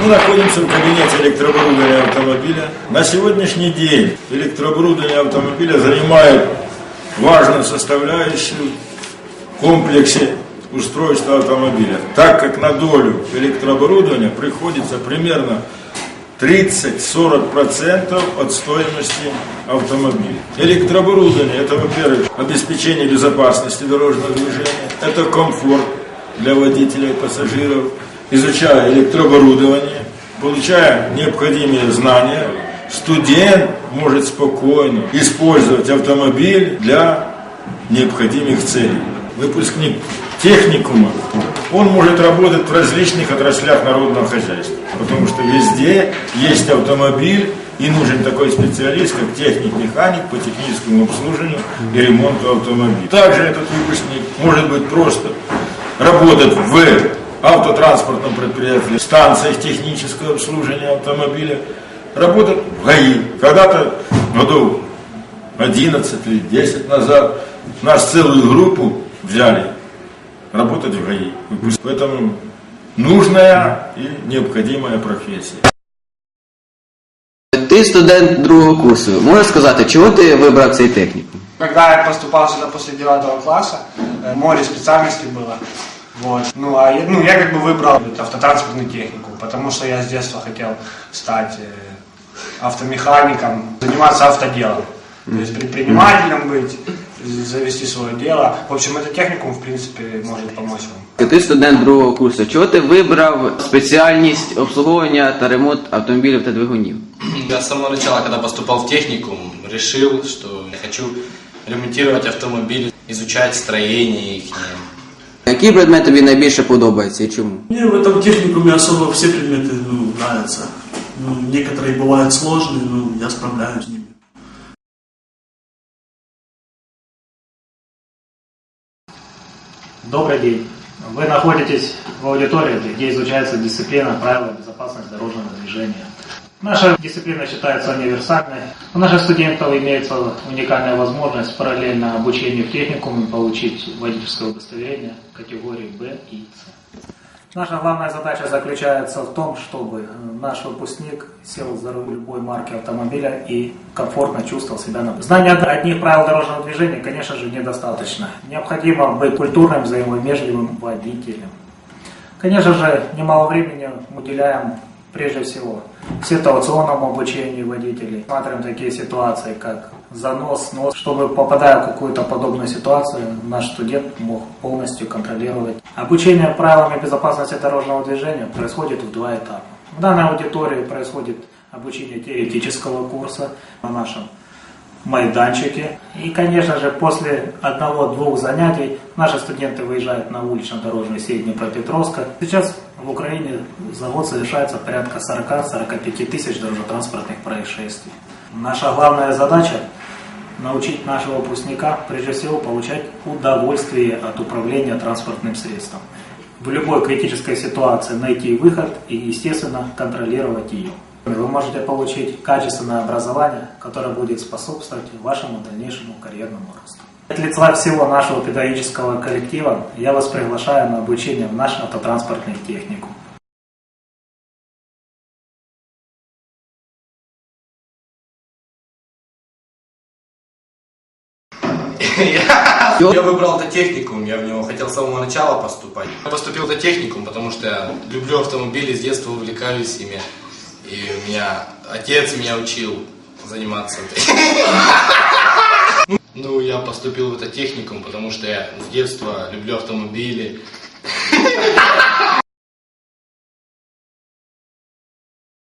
Мы находимся в кабинете электрооборудования автомобиля. На сегодняшний день электрооборудование автомобиля занимает важную составляющую в комплексе устройства автомобиля, так как на долю электрооборудования приходится примерно 30-40% от стоимости автомобиля. Электрооборудование – это, во-первых, обеспечение безопасности дорожного движения, это комфорт для водителей и пассажиров, изучая электрооборудование, получая необходимые знания, студент может спокойно использовать автомобиль для необходимых целей. Выпускник техникума, он может работать в различных отраслях народного хозяйства, потому что везде есть автомобиль, и нужен такой специалист, как техник-механик по техническому обслуживанию и ремонту автомобиля. Также этот выпускник может быть просто работать в автотранспортном предприятии, станциях технического обслуживания автомобиля, работать в ГАИ. Когда-то году 11 или 10 назад нас целую группу взяли работать в ГАИ. Поэтому нужная и необходимая профессия. Ти студент другого курсу. Можеш сказати, чого ти вибрав цей технікум? Когда я поступал сюда после девятого класса, э, море специальностей было. Вот. Ну, а я, ну, я как бы выбрал вот автотранспортную технику, потому что я с детства хотел стать э, автомехаником, заниматься автоделом. То есть предпринимателем быть, завести свое дело. В общем, эта техникум, в принципе, может помочь вам. Ти студент другого курсу. Чого ти вибрав спеціальність обслуговування та ремонт автомобілів та двигунів? Я с самого начала, когда поступал в техникум, решил, что я хочу ремонтировать автомобили, изучать строение их. Який предмет тобі найбільше подобається і чому? Мне в этом техникуме особо все предметы ну, нравятся. Ну, некоторые бывают сложные, но я справляюсь с ними. Добрый день. Вы находитесь в аудитории, где изучается дисциплина правила безопасности дорожного движения. Наша дисциплина считается универсальной. У наших студентов имеется уникальная возможность параллельно обучению в техникуме получить водительское удостоверение категории Б и С. Наша главная задача заключается в том, чтобы наш выпускник сел за руль любой марки автомобиля и комфортно чувствовал себя на Знания одних правил дорожного движения, конечно же, недостаточно. Необходимо быть культурным, взаимовежливым водителем. Конечно же, немало времени уделяем прежде всего ситуационному обучению водителей. Смотрим такие ситуации, как занос, снос, чтобы попадая в какую-то подобную ситуацию, наш студент мог полностью контролировать. Обучение правилам безопасности дорожного движения происходит в два этапа. В данной аудитории происходит обучение теоретического курса на нашем майданчике. И, конечно же, после одного-двух занятий наши студенты выезжают на улично-дорожный сеть Днепропетровска. Сейчас в Украине за год совершается порядка 40-45 тысяч дорожно-транспортных происшествий. Наша главная задача – научить нашего выпускника, прежде всего, получать удовольствие от управления транспортным средством. В любой критической ситуации найти выход и, естественно, контролировать ее. Вы можете получить качественное образование, которое будет способствовать вашему дальнейшему карьерному росту. От лица всего нашего педагогического коллектива я вас приглашаю на обучение в наш автотранспортный техникум. Я выбрал это техникум, я в него хотел с самого начала поступать. Я поступил это техникум, потому что я люблю автомобили, с детства увлекаюсь ими. И у меня отец меня учил заниматься. Ну, я поступил в это техникум, потому что я с детства люблю автомобили.